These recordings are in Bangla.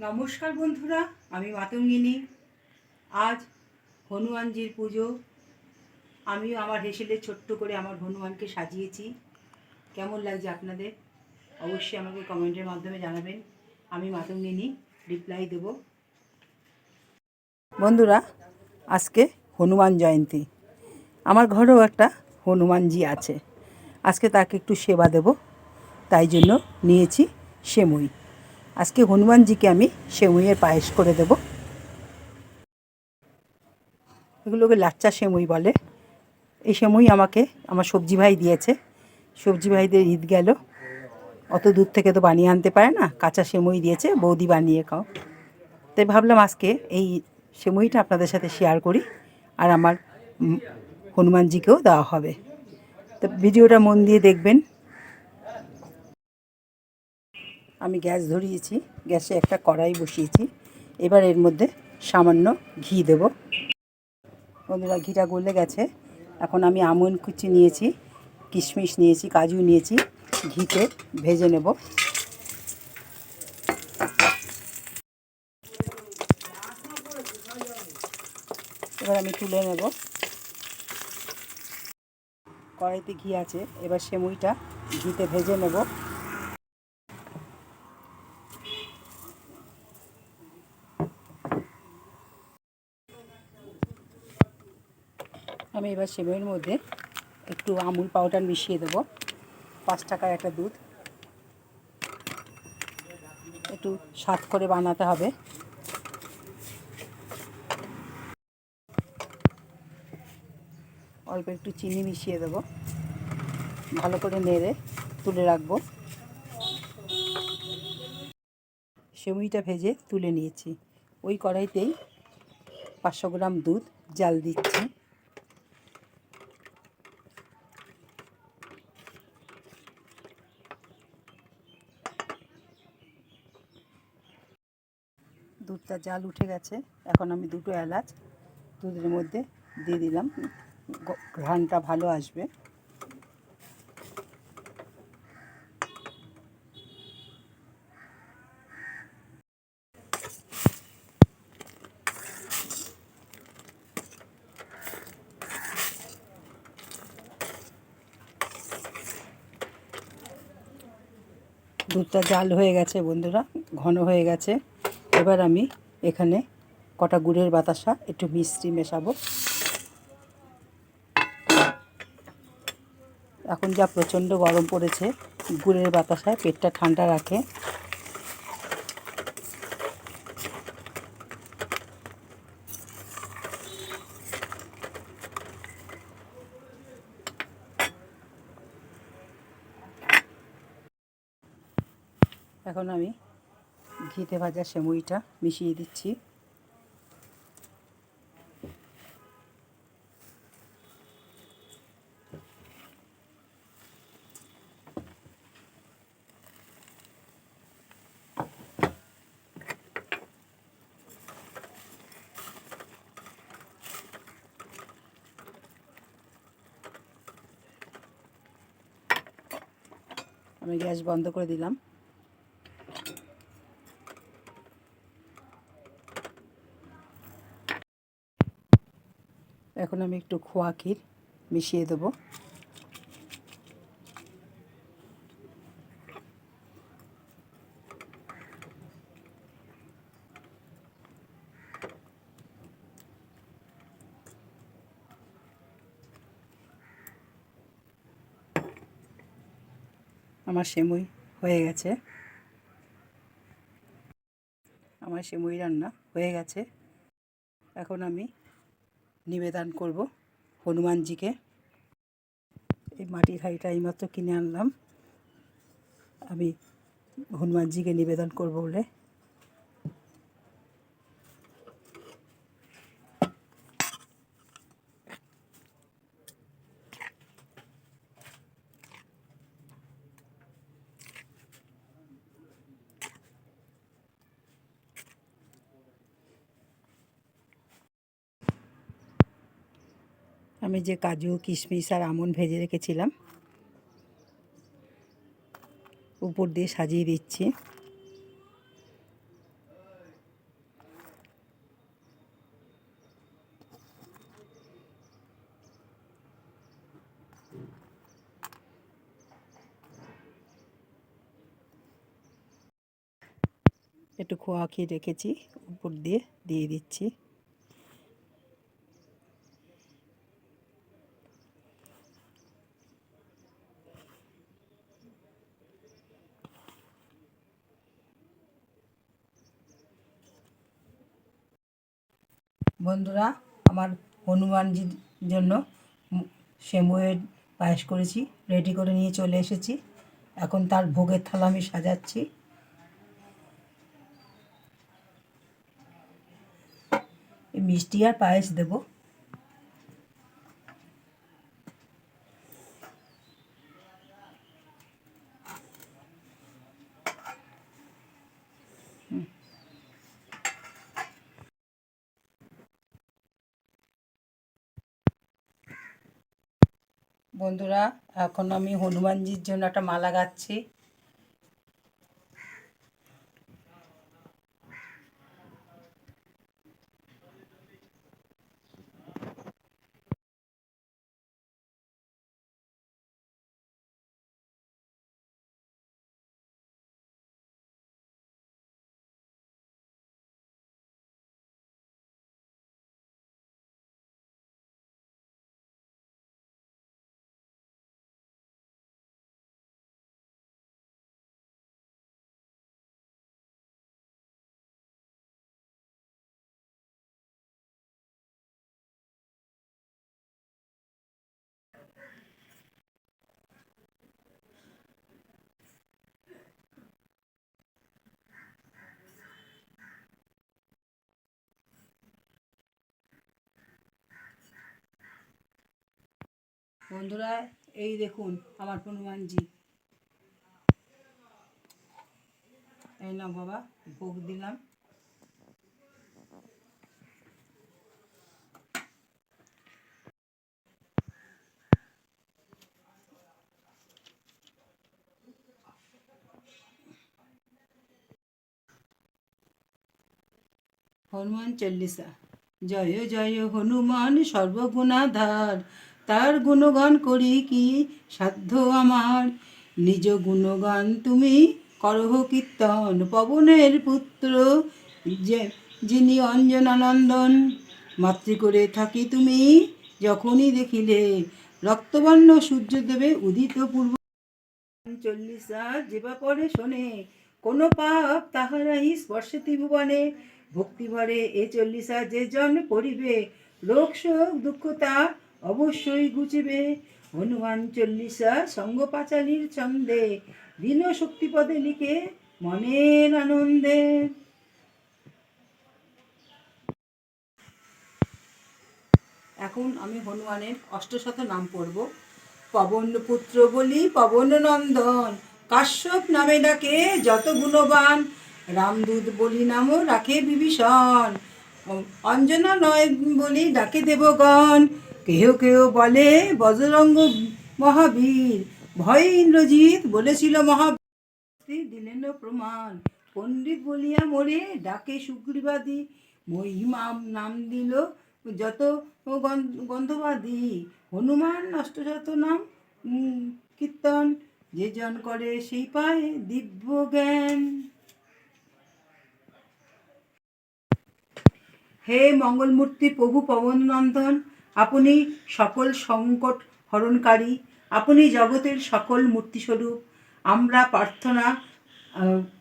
নমস্কার বন্ধুরা, আমি মাতঙ্গিনী। আজ হনুমানজির পুজো। আমিও আমার হেসেলে ছোট্ট করে আমার হনুমানকে সাজিয়েছি। কেমন লাগছে আপনাদের? অবশ্যই আমাকে কমেন্টের মাধ্যমে জানাবেন। আমি মাতঙ্গিনী রিপ্লাই দেব। বন্ধুরা, আজকে হনুমান জয়ন্তী। আমার ঘরেও একটা হনুমানজি আছে। আজকে তাকে একটু সেবা দেব। তাই জন্য নিয়েছি সেমুই। আজকে হনুমানজিকে আমি সেমুইয়ের পায়েস করে দেব। এগুলোকে লাচ্চা সেমুই বলে। এই সেমুই আমাকে, আমার সবজি ভাই দিয়েছে। সবজি ভাইদের ঈদ গেল। অত দূর থেকে তো বানিয়ে আনতে পারে না, কাঁচা সেমুই দিয়েছে, বৌদি বানিয়ে খাও। তাই ভাবলাম আজকে এই সেমুইটা আপনাদের সাথে শেয়ার করি, আর আমার হনুমানজিকেও দেওয়া হবে। তো ভিডিওটা মন দিয়ে দেখবেন। আমি গ্যাস ধরিয়েছি, গ্যাসে একটা কড়াই বসিয়েছি। এবার এর মধ্যে সামান্য ঘি দেব। বন্ধুরা, ঘিটা গলে গেছে। এখন আমি আমন কুচি নিয়েছি, কিশমিশ নিয়েছি, কাজু নিয়েছি, ঘিতে ভেজে নেব। এবার আমি তুলে নেব। কড়াইতে ঘি আছে। এবার সেমুইটা ঘিতে ভেজে নেব। আমি এবার সেমের মধ্যে একটু আমুল পাউডার মিশিয়ে দেব। পাঁচ টাকার একটা দুধ। একটু স্বাদ করে বানাতে হবে। অল্প একটু চিনি মিশিয়ে দেব। ভালো করে নেড়ে তুলে রাখব। সেমুইটা ভেজে তুলে নিয়েছি। ওই কড়াইতেই পাঁচশো গ্রাম দুধ, জাল দিচ্ছি। দুধটা জাল উঠে গেছে। এখন আমি দুটো এলাচ দুধের মধ্যে দিয়ে দিলাম। ঘ্রাণটা ভালো আসবে। দুধটা জাল হয়ে গেছে বন্ধুরা, ঘন হয়ে গেছে। এবার আমি এখানে কটা গুড়ের বাতাসা একটু মিষ্টি মেশাবো। এখন যা প্রচণ্ড গরম পড়েছে, গুড়ের বাতাসায় পেটটা ঠান্ডা রাখে। এখন আমি ঘিতে ভাজা সেমুইটা মিশিয়ে দিচ্ছি। আমি গ্যাস বন্ধ করে দিলাম। এখন আমি একটু খোয়া ক্ষীর মিশিয়ে দেবো। আমার সেমুই হয়ে গেছে। আমার সেমুই রান্না হয়ে গেছে। এখন আমি নিবেদন করব হনুমানজিকে। এই মাটির হাঁড়িটা এইমাত্র কিনে আনলাম। আমি হনুমানজিকে নিবেদন করব বলে। আমি যে কাজু, কিশমিশ আর আমন্ড ভেজে রেখেছিলাম। উপর দিয়ে সাজিয়ে দিচ্ছি। একটু খোয়া খেয়ে রেখেছি, উপর দিয়ে দিয়ে দিচ্ছি। বন্ধুরা, আমার হনুমানজির জন্য শ্যামুয়ের পায়েস করেছি রেডি করে নিয়ে চলে এসেছি। এখন তার ভোগের থালা আমি সাজাচ্ছি। মিষ্টি আর পায়েস দেবো। বন্ধুরা এখন আমি হনুমানজির জন্য একটা মালা গাচ্ছি। বন্ধুরা, এই দেখুন আমার হনুমানজি। এই না বাবা, ভোগ দিলাম। হনুমান চল্লিশা। জয় জয় হনুমান সর্বগুণাধার। তার গুণগান করি কি সাধ্য আমার? নিজ গুণগান তুমি করহ কীর্তন, পবনের পুত্র যে, যিনি অঞ্জনানন্দন। মাতৃ করে থাকি তুমি যখনই দেখিলে, রক্তবর্ণ সূর্যদেবে উদিত পূর্ব। চল্লিশা যেবা পরে শোনে, কোনো পাপ তাহারাই স্পর্শে ত্রিভুবনে ভক্তি ভরে এ চল্লিশা যে জন পড়িবে, রোগ, শোক, দুঃখ তার অবশ্যই গুছিবে হনুমান চল্লিশা সঙ্গ পাঁচালির ছন্দে, দীন শক্তিপদে লিখে মনের আনন্দে। এখন আমি হনুমানের অষ্টশত নাম পড়ব। পবন পুত্র বলি পবন নন্দন, কাশ্যপ নামে ডাকে যত গুণবান। রামদূত বলি নামও রাখে বিভীষণ, অঞ্জনা নয় বলি ডাকে দেবগণ। কেহ কেহ বলে, বজরঙ্গ মহাবীর। ভয়ে ইন্দ্রজিৎ বলেছিল, মহাবীর দিলেন প্রমাণ। পণ্ডিত বলিয়া মোরে ডাকে সুগ্রীবাদী। মহিমা নাম দিল যত গন- গন্ধবাদী। হনুমান অষ্টশত নাম কীর্তন। যে জন করে সেই পায় দিব্য জ্ঞান। হে মঙ্গলমূর্তি প্রভু পবননন্দন আপনি সকল সংকট হরণকারী, আপনি জগতের সকল মূর্তিস্বরূপ, আমরা প্রার্থনা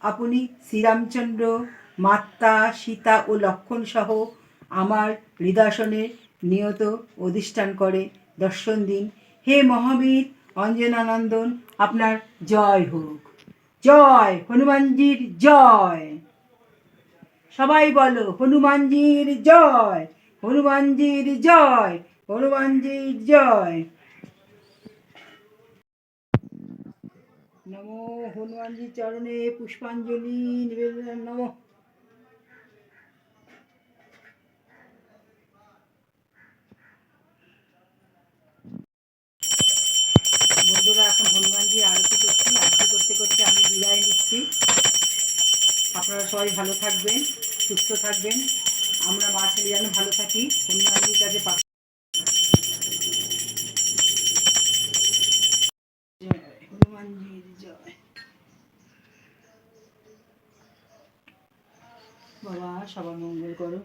আপনি শ্রীরামচন্দ্র, মাতা, সীতা ও লক্ষণ সহ আমার হৃদয়সনে নিয়ত অধিষ্ঠান করে দর্শন দিন। হে মহাবীর অঞ্জনানন্দন, আপনার জয় হোক। জয়, হনুমানজির জয়। সবাই বলো, হনুমানজির জয়। হনুমানজির জয় হনুমানজির জয়। নমো হনুমানজি চরণে পুষ্পাঞ্জলি নিবেদন, নম। বন্ধুরা, এখন হনুমানজি আরতি করছি আরতি করতে করতে আমি বিদায় নিচ্ছি। আপনারা সবাই ভালো থাকবেন, সুস্থ থাকবেন। আমরা মা ছেলে যেন ভালো থাকি। হনুমানজির কাছে হনুমানজির বাবা সবার মঙ্গল করো।